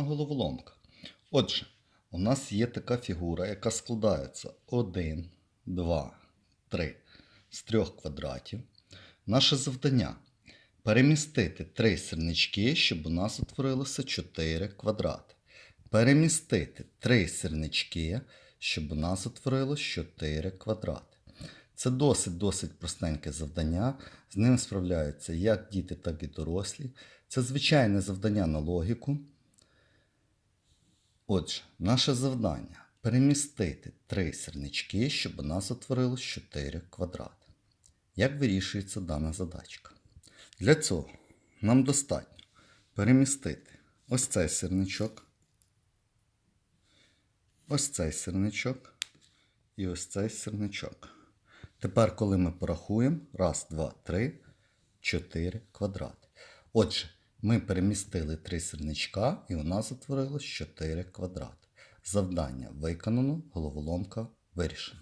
головоломка. Отже, у нас є така фігура, яка складається 1, 2, 3 з трьох квадратів. Наше завдання перемістити три сірнички, щоб у нас утворилося 4 квадрати. Перемістити три сірнички, щоб у нас утворилось 4 квадрати. Це досить-досить простеньке завдання. З ним справляються як діти, так і дорослі. Це звичайне завдання на логіку. Отже, наше завдання перемістити три сірнички, щоб у нас утворилось 4 квадрати. Як вирішується дана задачка? Для цього нам достатньо перемістити ось цей сірничок, ось цей сірничок і ось цей сірничок. Тепер, коли ми порахуємо, раз, два, три, чотири квадрати. Отже, ми перемістили три сірничка і у нас утворилось 4 квадрати. Завдання виконано, головоломка вирішена.